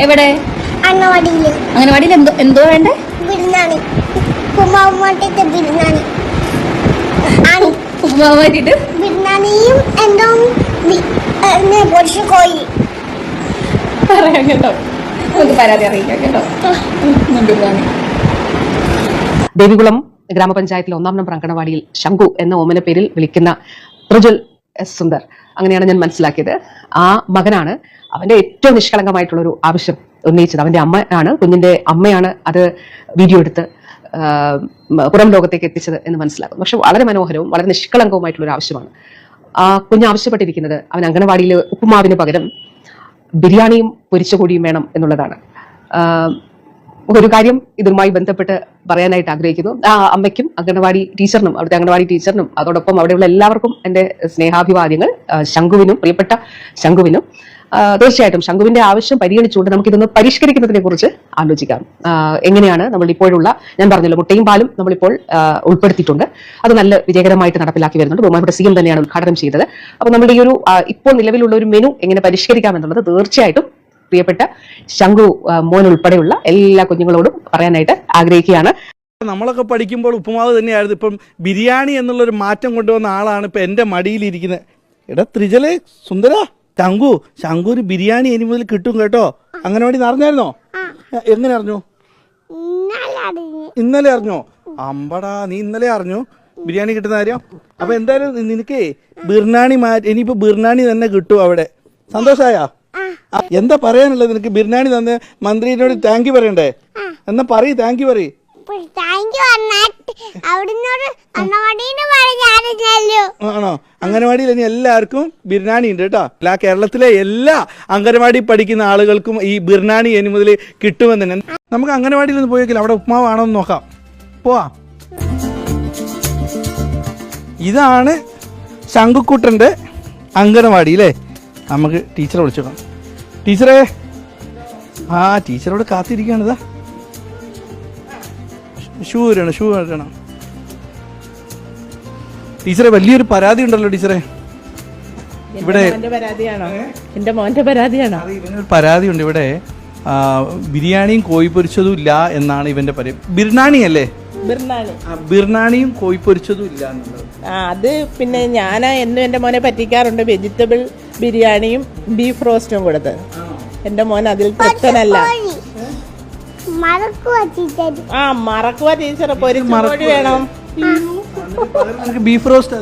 എവിടെ? അംഗനവാടിയിൽ എന്തോ എന്തോ വേണ്ടേ? ബിരുന്നാണി കുമാവുമാട്ടിട്ട് ബിരുന്നാണി ആണ്. ഉപ്പുമാവ് മാറ്റിയിട്ട് ബിരുന്നാണിയും എന്തോ കോഴി പറയാം കേട്ടോ. നമുക്ക് പരാതി അറിയിക്കാം കേട്ടോ. ദേവികുളം ഗ്രാമപഞ്ചായത്തിലെ ഒന്നാം നമ്പർ അങ്കണവാടിയിൽ ശംഖു എന്ന ഓമന പേരിൽ വിളിക്കുന്ന പ്രജ്വൽ എസ് സുന്ദർ. അങ്ങനെയാണ് ഞാൻ മനസ്സിലാക്കിയത്. ആ മകനാണ് അവന്റെ ഏറ്റവും നിഷ്കളങ്കമായിട്ടുള്ള ഒരു ആവശ്യം ഉന്നയിച്ചത്. അവന്റെ അമ്മ ആണ് കുഞ്ഞിന്റെ അമ്മയാണ് അത് വീഡിയോ എടുത്ത് പുറം ലോകത്തേക്ക് എത്തിച്ചത് എന്ന് മനസ്സിലാക്കും പക്ഷെ വളരെ മനോഹരവും വളരെ നിഷ്കളങ്കവുമായിട്ടുള്ള ഒരു ആവശ്യമാണ്. ആ കുഞ്ഞ് ആവശ്യപ്പെട്ടിരിക്കുന്നത് അവൻ അംഗനവാടിയിലെ ഉപ്പുമാവിന് പകരം ബിരിയാണിയും പൊരിച്ച കൊടിയും വേണം എന്നുള്ളതാണ്. ഒരു കാര്യം ഇതുമായി ബന്ധപ്പെട്ട് പറയാനായിട്ട് ആഗ്രഹിക്കുന്നു. ആ അമ്മയ്ക്കും അംഗനവാടി ടീച്ചറിനും അവിടുത്തെ അംഗനവാടി ടീച്ചറിനും അതോടൊപ്പം അവിടെയുള്ള എല്ലാവർക്കും എന്റെ സ്നേഹാഭിവാദ്യങ്ങൾ ശംഖുവിനും പ്രിയപ്പെട്ട ശംഖുവിനും. തീർച്ചയായിട്ടും ശംഖുവിന്റെ ആവശ്യം പരിഗണിച്ചുകൊണ്ട് നമുക്ക് ഇതൊന്ന് പരിഷ്കരിക്കുന്നതിനെ കുറിച്ച് ആലോചിക്കാം എങ്ങനെയാണ് നമ്മൾ ഇപ്പോഴുള്ള ഞാൻ പറഞ്ഞല്ലോ മുട്ടയും പാലും നമ്മളിപ്പോൾ ഉൾപ്പെടുത്തിയിട്ടുണ്ട്. അത് നല്ല വിജയകരമായിട്ട് നടപ്പിലാക്കി വരുന്നുണ്ട്. ബഹുമാനപ്പെട്ട സി എം തന്നെയാണ് ഉദ്ഘാടനം ചെയ്തത്. അപ്പൊ നമ്മുടെ ഈ ഒരു ഇപ്പോൾ നിലവിലുള്ള ഒരു മെനു എങ്ങനെ പരിഷ്കരിക്കാം എന്നുള്ളത് തീർച്ചയായിട്ടും പ്രിയപ്പെട്ട ശംഖു മോൻ ഉൾപ്പെടെയുള്ള എല്ലാ കുഞ്ഞുങ്ങളോടും പറയാനായിട്ട് ആഗ്രഹിക്കുകയാണ്. നമ്മളൊക്കെ പഠിക്കുമ്പോൾ ഉപ്പുമാവ് തന്നെയായിരുന്നു. ഇപ്പം ബിരിയാണി എന്നുള്ളൊരു മാറ്റം കൊണ്ടുവന്ന ആളാണ് ഇപ്പം എന്റെ മടിയിലിരിക്കുന്നത്. എടാ ത്രിജലെ സുന്ദര ശംഖു ശംഖു ഒരു ബിരിയാണി ഇനി മുതൽ കിട്ടും കേട്ടോ. അംഗനവാടി അറിഞ്ഞായിരുന്നോ? എ- എങ്ങനെ അറിഞ്ഞു? ഇന്നലെ ഇന്നലെ അറിഞ്ഞോ? അമ്പടാ നീ ഇന്നലെ അറിഞ്ഞു ബിരിയാണി കിട്ടുന്ന കാര്യം? അപ്പൊ എന്തായാലും നിനക്കേ ബിർനാണി മാറ്റി ഇനിയിപ്പോ ബിർനാണി തന്നെ കിട്ടും അവിടെ. സന്തോഷായ? എന്താ പറയാനുള്ളത് നിനക്ക്? ബിരിയാണി തന്ന മന്ത്രിയോട് താങ്ക് യു പറയണ്ടേ? എന്നാ പറയ് താങ്ക് യു പറയ്. ആണോ? അംഗനവാടിയിൽ ഇനി എല്ലാവർക്കും ബിരിയാണി ഉണ്ട് കേട്ടോ. എല്ലാ കേരളത്തിലെ എല്ലാ അംഗനവാടി പഠിക്കുന്ന ആളുകൾക്കും ഈ ബിരിയാണി ഇനി മുതൽ കിട്ടുമെന്ന് തന്നെ. നമുക്ക് അംഗനവാടിയിൽ ഒന്ന് പോയെങ്കിൽ അവിടെ ഉപ്മാവാണോ എന്ന് നോക്കാം. പോവാ. ഇതാണ് ശംഖുക്കുട്ടന്റെ അംഗനവാടി അല്ലേ? നമുക്ക് ടീച്ചറെ വിളിച്ചോക്കാം. ടീച്ചറെ. ആ ടീച്ചറോട് കാത്തിരിക്കുകയാണ് ഇതാ ഷൂ വരണം ഷൂ വരണം ടീച്ചറെ വലിയൊരു പരാതി ഉണ്ടല്ലോ ടീച്ചറെ. ഇവിടെ എന്റെ മോന്റെ പരാതിയാണോ? ഇവനൊരു പരാതി പരാതിയുണ്ട് ഇവിടെ. ബിരിയാണിയും കോഴി പൊരിച്ചതും ഇല്ല എന്നാണ് ഇവന്റെ പരി ബിർനാണി അല്ലേ? ബിർനാണിയും കോഴി പൊരിച്ചതും ഇല്ല എന്നുള്ളത്. അത് പിന്നെ ഞാൻ എന്നും എന്റെ മോനെ പറ്റിക്കാറുണ്ട്. വെജിറ്റബിൾ ബിരിയാണിയും ബീഫ് റോസ്റ്റും കൊടുത്ത്. എന്റെ മോൻ അതിൽ തൃപ്തനല്ല. ആ മറക്കുക ടീച്ചർ. പൊരിച്ചോടി വേണം. Beef roast